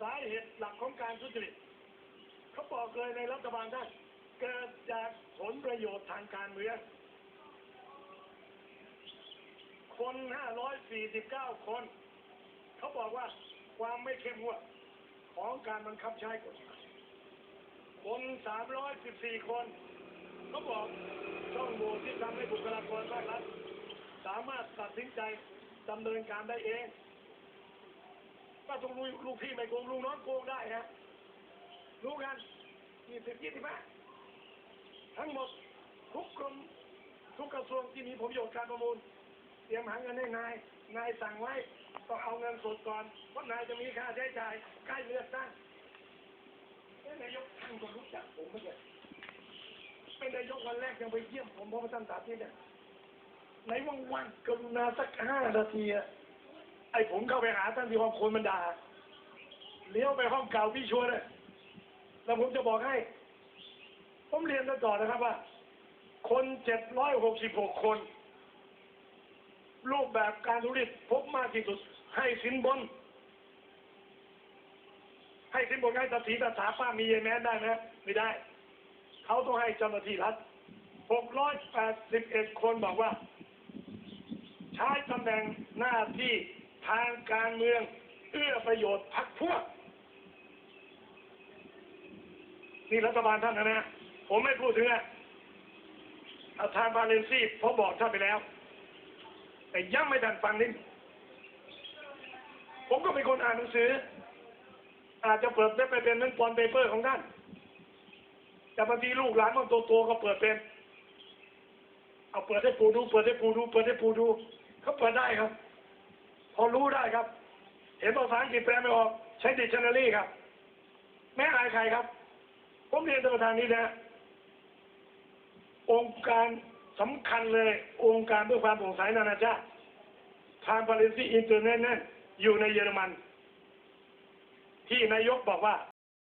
สาเหตุหลักของการทุจริตเขาบอกเลยในรัฐบาลท่านเกิดจากผลประโยชน์ทางการเมืองคน 549 คน เขาบอกว่าความไม่เข้มงวดของการบังคับใช้กฎหมายคน 314 คน เขาบอกช่องโหว่ที่ทำให้บุคลากรภาครัฐสามารถตัดสินใจดำเนินการได้เอง ว่าตรงลูกลูกพี่ไม่โกงลูกน้องโกงได้ฮะรู้กันยี่สิบยี่สิบห้าทั้งหมดทุกกรมทุกกระทรวงที่มีผลประโยชน์การประมูล เตรียมหาเงินให้นาย นายสั่งไว้ต้องเอาเงินสดก่อนเพราะนายจะมีค่าใช้จ่ายใกล้เลือกตั้งเอ้ยนายกท่านก็รู้จักผมไม่ใช่เป็นนายกวันแรกยังไปเยี่ยมผมเพราะว่าท่านสาธิตเนี่ยในว่างๆกรุณาสักห้านาทีอะ อ้ผมเข้าไปหาท่านที่ห้องคนมันด่าเลี้ยวไปห้องเก่าพี่ชวนเลยแล้วผมจะบอกให้ ผมเรียนมาก่อนนะครับว่า คนเจ็ดร้อยหกสิบหกคน รูปแบบการทุจริตพบมากที่สุด ให้สินบน ให้สินบนให้ตัดสีตัดสาป้ามีเยแมนได้ไหมไม่ได้ เขาต้องให้เจ้าหน้าที่รัฐ681คนบอกว่า ใช้ตำแหน่งหน้าที่ ทางการเมืองเอื้อประโยชน์พรรคพวก นี่รัฐบาลท่านนะนะ ผมไม่พูดถึงอะอาทางบาเลนซี่ผมบอกท่านไปแล้ว แต่ยังไม่ทันฟังนี่ผมก็เป็นคนอ่านหนังสือ อาจจะเปิดได้ไปเป็นนังปอนเปเปอร์ของท่าน แต่บางทีลูกหลานบางตัวโตก็เปิดเป็น เอาเปิดให้ปูดู เปิดให้ปูดู เปิดให้ปูดู เขาเปิดได้ครับ พอรู้ได้ครับ เห็นภาษาอังกฤษแปลไม่ออกใช้ดิกชันนารีครับแม่อายใครครับ ผมเรียนตัวทางนี้นะ องค์การสำคัญเลย องค์การเพื่อความโปร่งใสนานาชาติทางบาเลนซีอินเตอร์เน็ตนั่นอยู่ในเยอรมัน ที่นายกบอกว่า